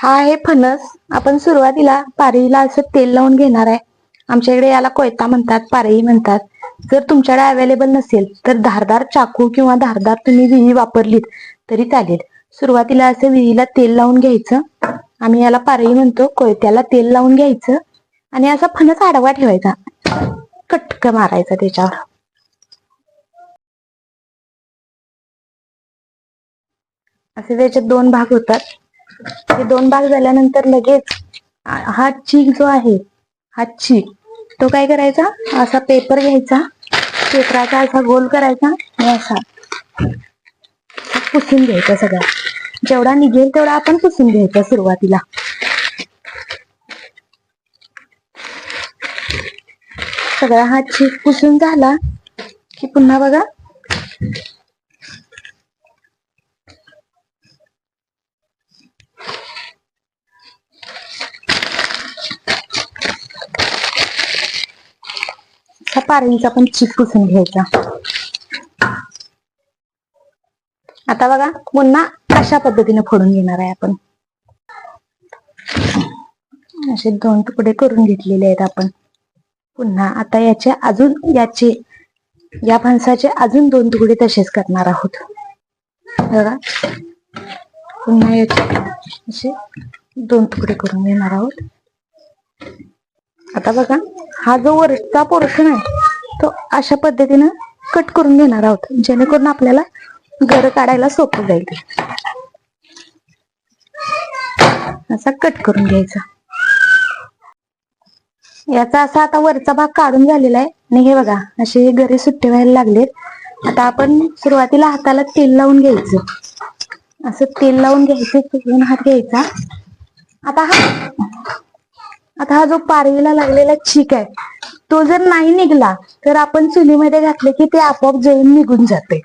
हा आहे फणस. आपण सुरुवातीला पारईला असं तेल लावून घेणार आहे. आमच्याकडे याला कोयता म्हणतात पारई म्हणतात. जर तुमच्याकडे अवेलेबल नसेल तर धारदार चाकू किंवा धारदार तुम्ही विही वापरलीत तरी चालेल. सुरुवातीला असं विहीला तेल लावून घ्यायचं. आम्ही याला पारई म्हणतो कोयत्याला तेल लावून घ्यायचं. आणि असा फणस आडवा ठेवायचा. कटक मारायचा त्याच्यावर. असे त्याचे दोन भाग होतात. हे दोन भाग झाल्यानंतर लगेच हा चीक जो आहे हा चीक तो काय करायचा? असा पेपर घ्यायचा पेपराचा असा गोल करायचा आणि असा पुसून घ्यायचा सगळा. जेवढा निघेल तेवढा आपण पुसून घ्यायचा सुरुवातीला. सगळा हा चीक पुसून झाला की पुन्हा बघा. हा पारवीचा पण चीक पुसून घ्यायचा. आता बघा पुन्हा अशा पद्धतीने फोडून घेणार आहे आपण. असे दोन तुकडे करून घेतलेले आहेत आपण. पुन्हा आता याचे अजून याचे या फणसाचे अजून दोन तुकडे तसेच करणार आहोत. बघा. पुन्हा याचे असे दोन तुकडे करून घेणार आहोत. आता बघा हा जो वरचा पोर्शन आहे तो अशा पद्धतीनं कट करून घेणार आहोत जेणेकरून आपल्याला घर काढायला सोपं जाईल. असा कट करून घ्यायचा. याचा असा आता वरचा भाग काढून झालेला आहे. आणि हे बघा असे घरे सुट्टे व्हायला लागलेत. आता आपण सुरुवातीला हाताला तेल लावून घ्यायचं. असं तेल लावून घ्यायचं हात घ्यायचा. आता हा आता हा जो पारवीला लागलेला चीक आहे तो जर नाही निघला तर आपण चुलीमध्ये घातले की ते आपोआप जळून निघून जाते.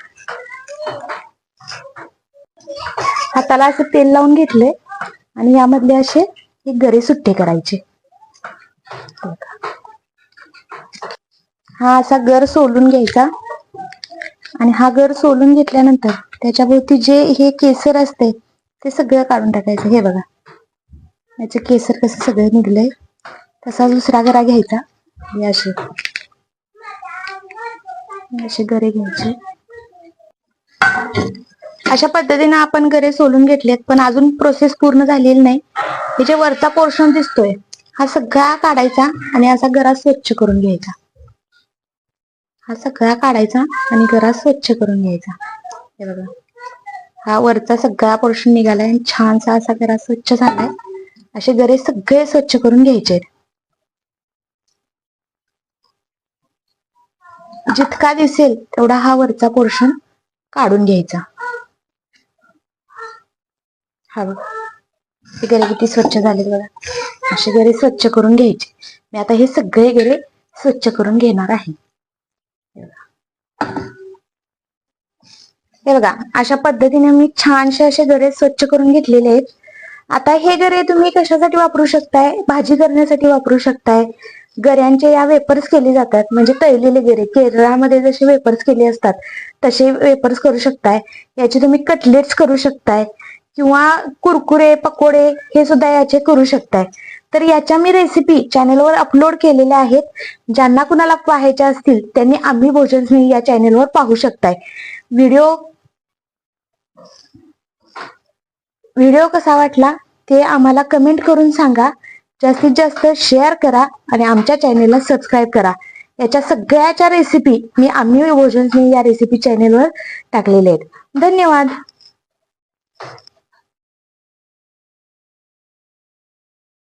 हाताला असं तेल लावून घेतले आणि यामधले असे एक गरे सुट्टे करायचे. हा असा गर सोलून घ्यायचा आणि हा गर सोलून घेतल्यानंतर त्याच्या भोवती जे हे केसर असते ते सगळं काढून टाकायचं. हे बघा. याचे केसर कसं सगळं निघलंय. तसा दुसरा गरा घ्यायचा. हे असे असे गरे घ्यायचे. अशा पद्धतीने आपण गरे सोलून घेतलेत पण अजून प्रोसेस पूर्ण झालेली नाही. हे जे वरचा पोर्शन दिसतोय हा सगळा काढायचा आणि असा गरा स्वच्छ करून घ्यायचा. हा सगळा काढायचा आणि गरा स्वच्छ करून घ्यायचा. हे बघा. हा वरचा सगळा पोर्शन निघालाय आणि छानसा असा गरा स्वच्छ झालाय. असे गरे सगळे स्वच्छ करून घ्यायचे आहेत जितका दिसेल तेवढा हा वरचा पोर्शन काढून घ्यायचा. हा बघा. गेले किती स्वच्छ झाले बघा. असे गरे स्वच्छ करून घ्यायचे. मी आता हे सगळे गरे स्वच्छ करून घेणार आहे. हे बघा. अशा पद्धतीने मी छानसे असे गरे स्वच्छ करून घेतलेले आहेत. आता हे गरे तुम्ही कशासाठी वापरू शकताय? भाजी करण्यासाठी वापरू शकताय? गऱ्यांचे या वेपर्स केले जातात. म्हणजे तळलेले गरे केरळामध्ये जसे वेपर्स केले असतात तसे वेपर्स करू शकताय. याचे तुम्ही कटलेट्स करू शकताय. किंवा कुरकुरे पकोडे हे सुद्धा याचे करू शकताय. तर याच्या मी रेसिपी चॅनेलवर अपलोड केलेल्या आहेत. ज्यांना कुणाला पाहायच्या असतील त्यांनी आम्ही भोजन या चॅनेलवर पाहू शकताय. व्हिडिओ व्हिडिओ कसा वाटला ते आम्हाला कमेंट करून सांगा. जास्तीत जास्त शेअर करा आणि आमच्या चॅनेलला सबस्क्राईब करा. याच्या सगळ्याच्या रेसिपी मी आम्ही भोजन या रेसिपी चॅनेलवर टाकलेल्या आहेत. धन्यवाद.